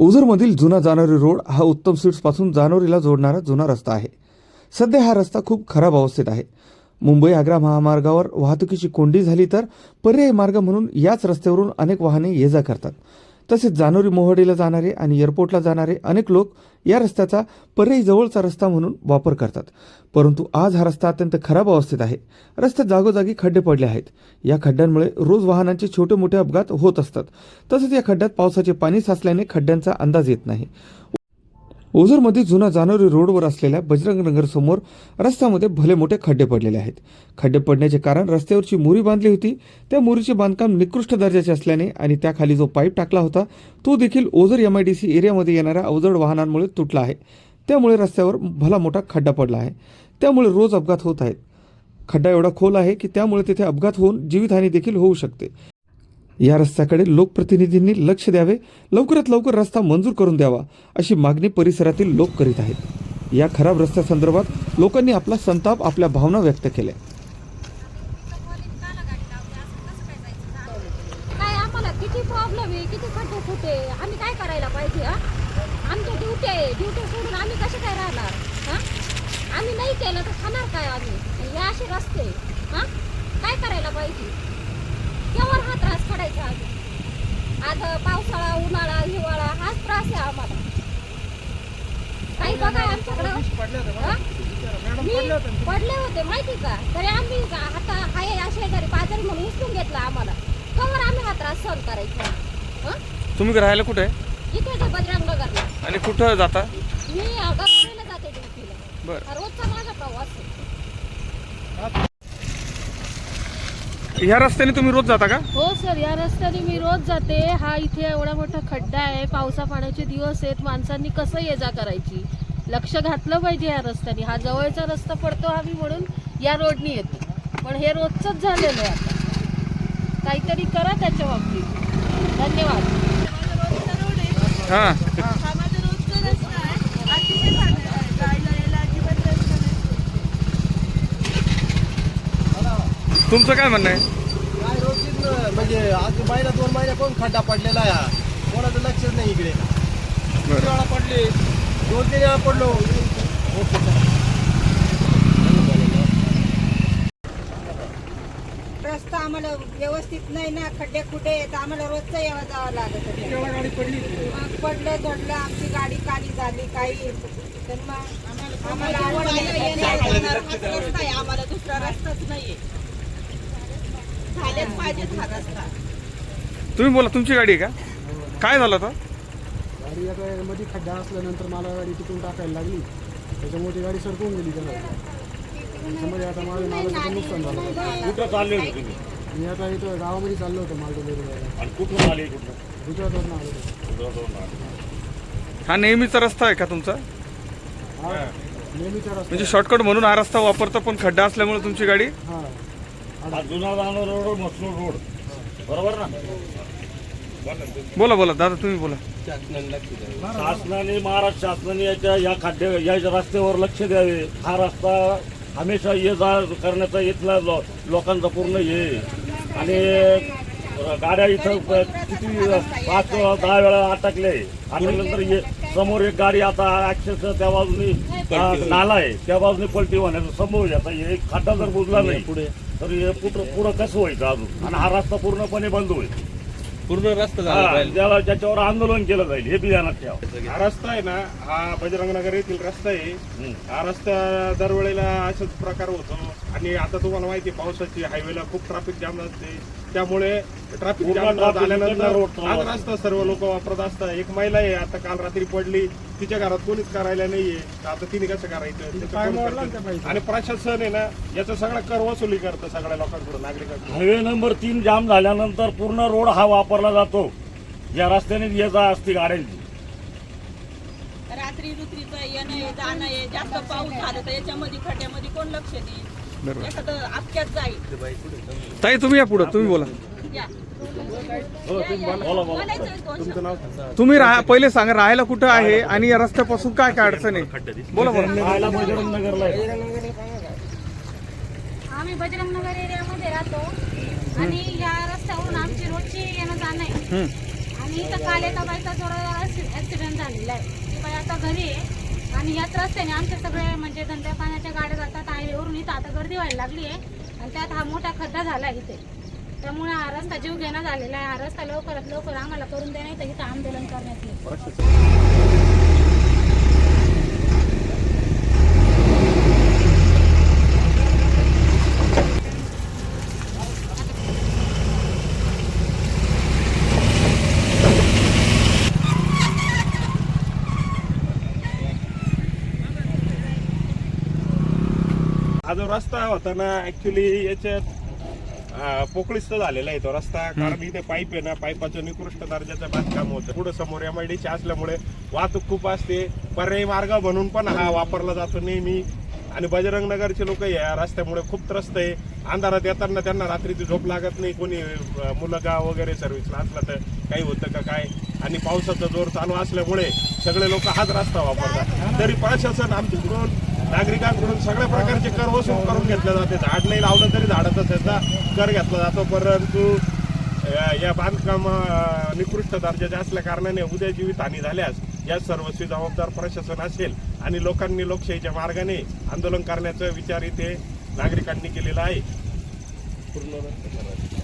ओझरमधील जुना जानोरी रोड हा उत्तम स्वीट्सपासून जानोरीला जोडणारा जुना रस्ता आहे. सध्या हा रस्ता खूप खराब अवस्थेत आहे. मुंबई आग्रा महामार्गावर वाहतुकीची कोंडी झाली तर पर्यायी मार्ग म्हणून याच रस्त्यावरून अनेक वाहने ये जा करतात. तसेच जानोरी मोहडीला जाणारे आणि एअरपोर्टला जाणारे अनेक लोक या रस्त्याचा पर्यायी जवळचा रस्ता म्हणून वापर करतात. परंतु आज हा रस्ता अत्यंत खराब अवस्थेत आहे. रस्त्यात जागोजागी खड्डे पडले आहेत. या खड्ड्यांमुळे रोज वाहनांचे छोटे मोठे अपघात होत असतात. तसेच या खड्ड्यात पावसाचे पाणी साचल्याने खड्ड्यांचा अंदाज येत नाही. ओझरमध्ये जुना जानोरी रोडवर असलेल्या बजरंग नगर समोर रस्त्यामध्ये भले मोठे खड्डे पडलेले आहेत. खड्डे पडण्याचे कारण रस्त्यावरची मुरी बांधली होती. त्या मुरीचे बांधकाम निकृष्ट दर्जाचे असल्याने आणि त्याखाली जो पाईप टाकला होता तो देखील Ozar M I D C एरियामध्ये येणाऱ्या अवजड वाहनांमुळे तुटला आहे. त्यामुळे रस्त्यावर भला मोठा खड्डा पडला आहे. त्यामुळे रोज अपघात होत आहेत. खड्डा एवढा खोल आहे की त्यामुळे तिथे अपघात होऊन जीवितहानी देखील होऊ शकते. या रस्त्याकडे लोकप्रतिनिधींनी लक्ष द्यावे लवकरात लवकर रस्ता मंजूर करून द्यावा अशी मागणी परिसरातील लोक करीत आहेत. या खराब रस्त्यासंदर्भात लोकांनी आपला संताप आपल्या भावना व्यक्त केल्या. काय आम्हाला किती प्रॉब्लेम आहे? किती खड्डे फुटे आम्ही काय करायला पाहिजे हा? आमच्या ड्युटी आहे. ड्युटी सोडून आम्ही कसे काय राहणार हा? आम्ही नाही केलं तर खाणार काय आम्ही? हे असे रस्ते काय करायला पाहिजे? आता पावसाळा उन्हाळा हिवाळा हाच त्रास आहे आम्हाला. काही बघा आमच्याकडं? मी पडले होते. माहिती का? तरी आम्ही आता हाय अशा शेजारी पाजारी म्हणून उचलून घेतला आम्हाला. कवर आम्ही हा त्रास सहन करायचा. हं? तुम्ही राहायला कुठे? इथे ते बजरंग नगरला आणि कुठं जाता? मी गरवाडीला जाते ड्युटीला. बरं. रोजचा माझा प्रवास आहे. ह्या रस्त्याने तुम्ही रोज जाता का? हो सर. या रस्त्याने मी रोज जाते. हा इथे एवढा मोठा खड्डा आहे. पावसा पाण्याचे दिवस आहेत. माणसांनी कसं ये जा करायची? लक्ष घातलं पाहिजे या रस्त्याने. हा जवळचा रस्ता पडतो आम्ही म्हणून या रोडनी येतो. पण हे रोजचंच झालेलं आहे आता. काहीतरी करा त्याच्या बाबतीत. धन्यवाद. हां हा माझा रोजचा रस्ता आहे अतिशय चांगला आहे जायला यायला अजिबात रस्ता नाही तुमचं काय म्हणणं आहे? काय रोजचीच न- म्हणजे आज महिना दोन महिने कोण खड्डा पडलेला आहे? हा. कोणाचं लक्षच नाही इकडे. किती वेळा पडले? दोन तीन वेळा पडलो. ओके. रस्ता आम्हाला व्यवस्थित नाही ना खड्डे खुड्डे आहेत? आम्हाला रोजचं यावं जावं लागत. होतं. मग पडलं चढलं आमची गाडी काली झाली काही. तर मग आम्हाला आवड रस्ता आहे आम्हाला दुसरा रस्ताच नाहीये. झालेच पाहिजेत हा रस्ता. तुम्ही बोला तुमची गाडी आहे का? काय झालं आता? गाडी आता मध्ये खड्डा असल्यानंतर मला गाडी तिकडून टाकायला लागली. त्याच्यामुळे ती गाडी सरकवून गेली त्याला. त्याच्यामध्ये आता माझं मालाचं पण नुकसान झालं. कुठं चालले होते तुम्ही? मी आता इथं गावामध्ये चाललो होतो माल डिलिव्हरी करायला आणि कुठून आले कुठं गुजरातवरून आलो होतो. गुजरातवरून आले. हा नेहमीचा रस्ता आहे का तुमचा? हा नेहमीचा रस्ता म्हणजे शॉर्टकट म्हणून हा रस्ता वापरता पण खड्डा असल्यामुळे तुमची गाडी? हा. हा जुना रोड मसरूळ रोड. बरोबर ना? बोला बोला. दादा तुम्ही बोला. शासनाने महाराष्ट्र शासनाने याच्या या खाद्य या रस्त्यावर लक्ष द्यावे. हा रस्ता हमेशा ये जा करण्याचा इथला लो- लोकांचा पूर्ण हे आणि गाड्या इथं किती पाच दहा वेळा अटकले. अटकल्यानंतर ये समोर एक गाडी आता अक्षरशः त्या बाजूने अं, नाला आहे. त्या बाजूने पलटी होण्याचा संभव आहे. आता हे खड्डा जर बुजला नाही पुढे. तर हे पुढं पुढं कसं व्हायचं अजून? आणि हा रस्ता पूर्णपणे बंद होईल. पूर्ण रस्ता झाला हा, पाहिजे. त्याला त्याच्यावर आंदोलन केलं जाईल हे बी ध्यानात ठेवा. हा रस्ता आहे ना हा बजरंगनगर येथील रस्ता आहे. हम्म. हा रस्ता दरवेळेला असाच प्रकार होतो. आणि आता तुम्हाला माहिती आहे, पावसाची हायवेला खूप ट्रॅफिक जाम असते त्यामुळे ट्रॅफिक जाम झाल्यानंतर असतो. रस्ता सर्व लोक वापरत असतात. एक महिला आहे आता काल रात्री पडली. तिच्या घरात कोणीच करायला नाहीये. आता तिने कसं करायचं. आणि प्रशासन आहे ना याचा सगळा कर वसुली करतं सगळ्या लोकांकडून नागरिकांकडून. हायवे नंबर तीन जाम झाल्यानंतर पूर्ण रोड हा वापरला जातो. या रस्त्याने ये जा असते गाड्यांची. रात्री रुत्रीचं येणं जाणं जास्त पाऊस झाला तर याच्यामध्ये खड्ड्यामध्ये कोण लक्ष देईल? एखादं अपघात जाईल. ताई तुम्ही या पुढं तुम्ही बोला. या. बोला बोला. बोलायचं दोन शब्द. तुम्ही राहा पहिले सांगा राहायला कुठं आहे आणि या रस्त्यापासून काय काय अडचण आहे? बोला बोला. आम्ही बजरंग नगर एरियामध्ये राहतो आणि या रस्त्यावरून आमची रोजची येणं जाणं आहे. आणि इथं काल एका बाईचा जोरावर ऍक्सिडेंट झालेला आहे. ती बाई आता घरी आहे. आणि याच रस्त्याने आमचे सगळे म्हणजे धंद्या पाण्याच्या गाड्या जातात हायवेवरून इथं. आता गर्दी व्हायला लागली आहे आणि त्यात हा मोठा खड्डा झाला आहे इथे. त्यामुळे हा रस्ता जीव घेणं झालेला आहे. हा रस्ता लवकरात लवकर आम्हाला करून देण्यात इथं आंदोलन करण्यात येईल. जो रस्ता होता ना ऍक्च्युली याच्यात अं, पोकळीस्त झालेला आहे तो रस्ता. कारण इथे पाईप आहे ना पाईपाचं निकृष्ट दर्जाचं बांधकाम होतं. पुढे समोर एम आय डी असल्यामुळे वाहतूक खूप असते. पर्यायी मार्ग म्हणून पण हा वापरला जातो नेहमी. आणि बजरंग नगरचे लोक या रस्त्यामुळे खूप त्रस्त आहे. अंधारात येताना त्यांना रात्रीची झोप लागत नाही. कोणी अं, मुलं गाव वगैरे सर्व्हिसला असलं तर काही होतं का काय? आणि पावसाचा जोर चालू असल्यामुळे सगळे लोक हाच रस्ता वापरतात. तरी प्रशासन आमच्याकडून नागरिकांकडून सगळ्या प्रकारचे कर वसूल करून घेतले जाते. झाड नाही लावलं तरी झाडाचा त्याचा कर घेतला जातो. परंतु या बांधकाम निकृष्ट दर्जाचे असल्या कारणाने उद्या जीवित हानी झाल्यास या सर्वस्वी जबाबदार प्रशासन असेल आणि लोकांनी लोकशाहीच्या मार्गाने आंदोलन करण्याचा विचार इथे नागरिकांनी केलेला आहे. पूर्ण